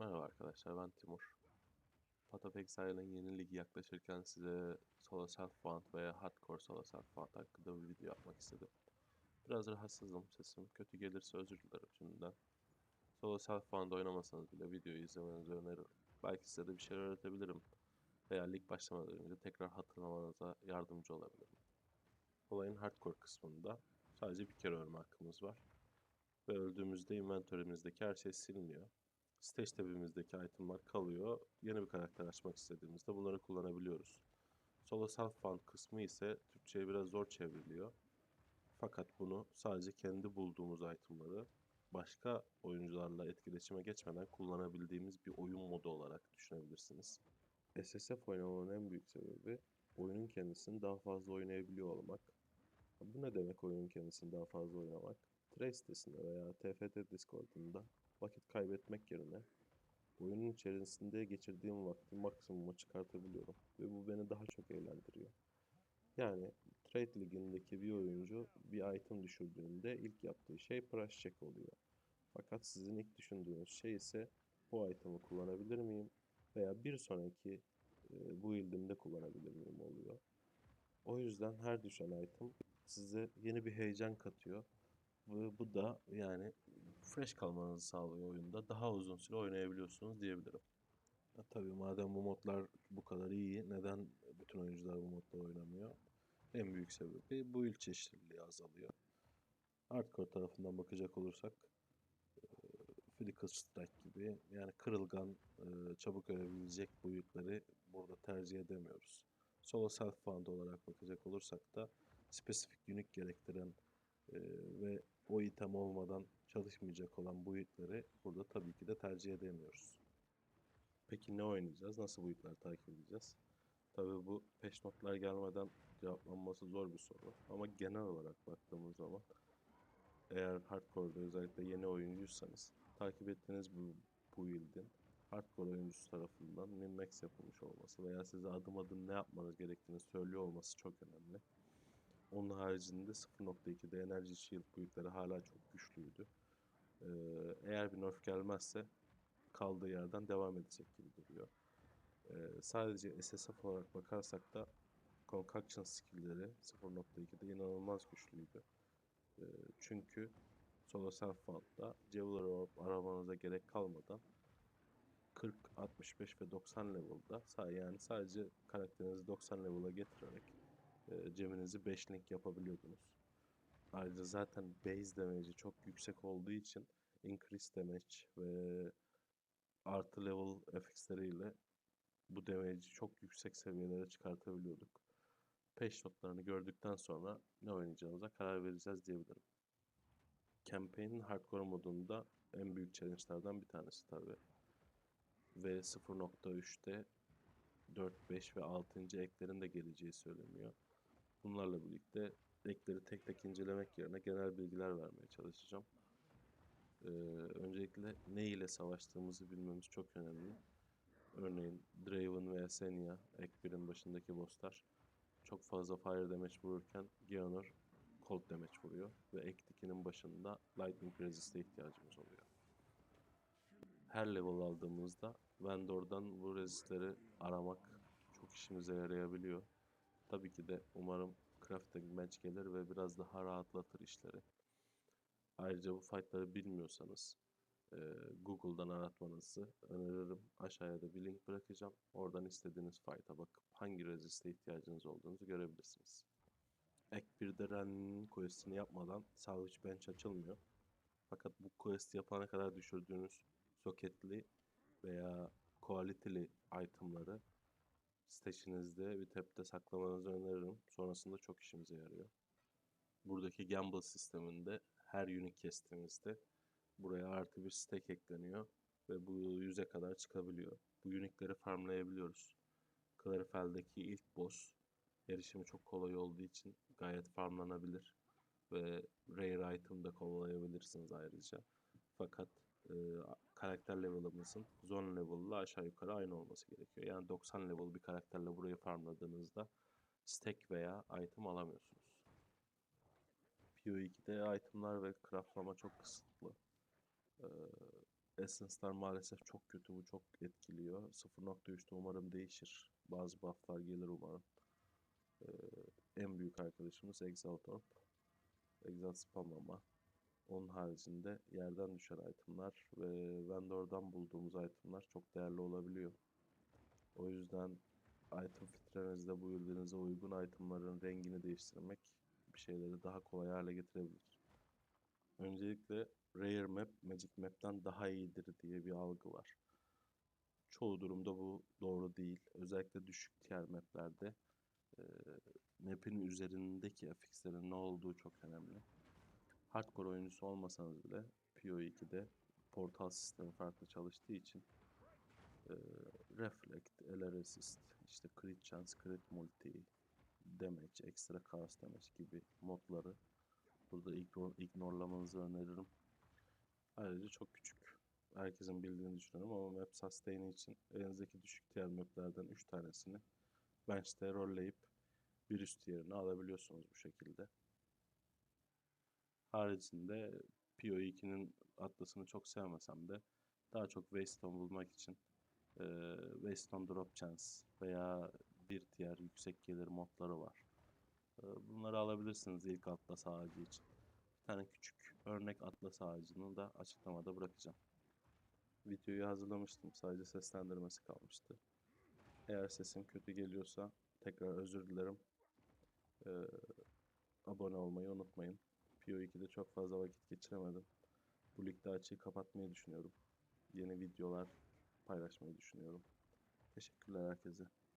Merhaba arkadaşlar ben Timur. Path of yeni ligi yaklaşırken size Solo Self Found veya Hardcore Solo Self Found hakkında bir video yapmak istedim. Biraz rahatsızım sesim kötü gelirse özür dilerim şimdiden. Solo Self Found oynamasanız bile videoyu izlemenizi öneririm. Belki size de bir şeyler öğretebilirim. Veya lig başlamadan önce tekrar hatırlamanıza yardımcı olabilirim. Olayın hardcore kısmında sadece bir kere ölme hakkımız var. Ve öldüğümüzde inventörümüzdeki her şey siliniyor. Stage tab'imizdeki itemlar kalıyor. Yeni bir karakter açmak istediğimizde bunları kullanabiliyoruz. Solo Self Found kısmı ise Türkçe'ye biraz zor çevriliyor. Fakat bunu sadece kendi bulduğumuz itemları başka oyuncularla etkileşime geçmeden kullanabildiğimiz bir oyun modu olarak düşünebilirsiniz. SSF oynamamın en büyük sebebi oyunun kendisini daha fazla oynayabiliyor olmak. Bu ne demek oyunun kendisini daha fazla oynamak? Trace sitesinde veya TFT Discord'unda vakit kaybetmek yerine oyunun içerisinde geçirdiğim vakti maksimuma çıkartabiliyorum ve bu beni daha çok eğlendiriyor. Yani Trade Ligi'ndeki bir oyuncu bir item düşürdüğünde ilk yaptığı şey price check oluyor. Fakat sizin ilk düşündüğünüz şey ise bu item'ı kullanabilir miyim veya bir sonraki e, bu build'imde kullanabilir miyim oluyor. O yüzden her düşen item size yeni bir heyecan katıyor ve bu da yani fresh kalmanızı sağlıyor oyunda. Daha uzun süre oynayabiliyorsunuz diyebilirim. Ha, tabii madem bu modlar bu kadar iyi, neden bütün oyuncular bu modda oynamıyor? En büyük sebebi bu il çeşitliliği azalıyor. Hardcore tarafından bakacak olursak Physical Strike gibi yani kırılgan, çabuk ölebilecek boyutları burada tercih edemiyoruz. Solo Self Found olarak bakacak olursak da spesifik unique gerektiren ve o item olmadan çalışmayacak olan boyutları burada tabii ki de tercih edemiyoruz. Peki ne oynayacağız? Nasıl boyutları takip edeceğiz? Tabii bu peş notlar gelmeden cevaplanması zor bir soru. Ama genel olarak baktığımız zaman eğer hardcore'da özellikle yeni oyuncuysanız takip ettiğiniz bu build'in hardcore oyuncusu tarafından min-max yapılmış olması veya size adım adım ne yapmanız gerektiğini söylüyor olması çok önemli. Onun haricinde 0.2'de Energy Shield boyutları hala çok güçlüydü. Ee, eğer bir nerf gelmezse kaldığı yerden devam edecek gibi duruyor. Ee, sadece SSF olarak bakarsak da Concoction skill'leri 0.2'de inanılmaz güçlüydü. Ee, çünkü Solo Self Found'da Javelin Orb aramanıza gerek kalmadan 40, 65 ve 90 level'da yani sadece karakterinizi 90 level'a getirerek e, cebinizi 5 link yapabiliyordunuz. Ayrıca zaten base damage'i çok yüksek olduğu için increase damage ve artı level FX'leriyle bu damage'i çok yüksek seviyelere çıkartabiliyorduk. Peş notlarını gördükten sonra ne oynayacağımıza karar vereceğiz diyebilirim. Campaign'in hardcore modunda en büyük challenge'lardan bir tanesi tabi. Ve 0.3'te 4, 5 ve 6. eklerin de geleceği söyleniyor. Bunlarla birlikte ekleri tek tek incelemek yerine genel bilgiler vermeye çalışacağım. Ee, öncelikle ne ile savaştığımızı bilmemiz çok önemli. Örneğin Draven ve Senya, ek birin başındaki bosslar çok fazla fire damage vururken Geonor cold damage vuruyor ve ek dikinin başında lightning resist'e ihtiyacımız oluyor. Her level aldığımızda vendor'dan bu resistleri aramak çok işimize yarayabiliyor. Tabii ki de umarım crafting match gelir ve biraz daha rahatlatır işleri. Ayrıca bu fightları bilmiyorsanız e, Google'dan aratmanızı öneririm. Aşağıya da bir link bırakacağım. Oradan istediğiniz fight'a bakıp hangi resiste ihtiyacınız olduğunuzu görebilirsiniz. Ek bir de Ren'in quest'ini yapmadan Salvage Bench açılmıyor. Fakat bu quest yapana kadar düşürdüğünüz soketli veya quality'li itemları stage'inizde bir tepte saklamanızı öneririm. Sonrasında çok işimize yarıyor. Buradaki gamble sisteminde her unique kestiğimizde buraya artı bir stack ekleniyor ve bu yüze kadar çıkabiliyor. Bu unique'leri farmlayabiliyoruz. Clarifel'deki ilk boss erişimi çok kolay olduğu için gayet farmlanabilir ve rare item da kovalayabilirsiniz ayrıca. Fakat e, karakter level'ımızın zone level'la aşağı yukarı aynı olması gerekiyor. Yani 90 level bir karakterle burayı farmladığınızda stack veya item alamıyorsunuz. PoE2'de itemlar ve craftlama çok kısıtlı. Ee, Essence'lar maalesef çok kötü. Bu çok etkiliyor. 0.3'te umarım değişir. Bazı buff'lar gelir umarım. Ee, en büyük arkadaşımız Exaltorp. Exalt spamlama. Onun haricinde yerden düşen itemlar ve vendor'dan bulduğumuz itemlar çok değerli olabiliyor. O yüzden item filtrenizde bu ürünlerinize uygun itemların rengini değiştirmek bir şeyleri daha kolay hale getirebilir. Öncelikle Rare Map Magic Map'ten daha iyidir diye bir algı var. Çoğu durumda bu doğru değil. Özellikle düşük tier maplerde e, map'in üzerindeki affixlerin ne olduğu çok önemli. Hardcore oyuncusu olmasanız bile PoE2'de portal sistemi farklı çalıştığı için e, Reflect, LR Assist, işte Crit Chance, Crit Multi, Damage, Extra Chaos Damage gibi modları burada ignore, ignorlamanızı öneririm. Ayrıca çok küçük. Herkesin bildiğini düşünüyorum ama map sustain için elinizdeki düşük tier maplerden 3 tanesini bench'te rolleyip bir üst yerine alabiliyorsunuz bu şekilde. Haricinde PoE2'nin atlasını çok sevmesem de daha çok Waystone bulmak için e, Waystone Drop Chance veya bir diğer yüksek gelir modları var. E, bunları alabilirsiniz ilk atlas ağacı için. Bir tane küçük örnek atlas ağacını da açıklamada bırakacağım. Videoyu hazırlamıştım. Sadece seslendirmesi kalmıştı. Eğer sesim kötü geliyorsa tekrar özür dilerim. E, abone olmayı unutmayın. PO2'de çok fazla vakit geçiremedim. Bu ligde açığı kapatmayı düşünüyorum. Yeni videolar paylaşmayı düşünüyorum. Teşekkürler herkese.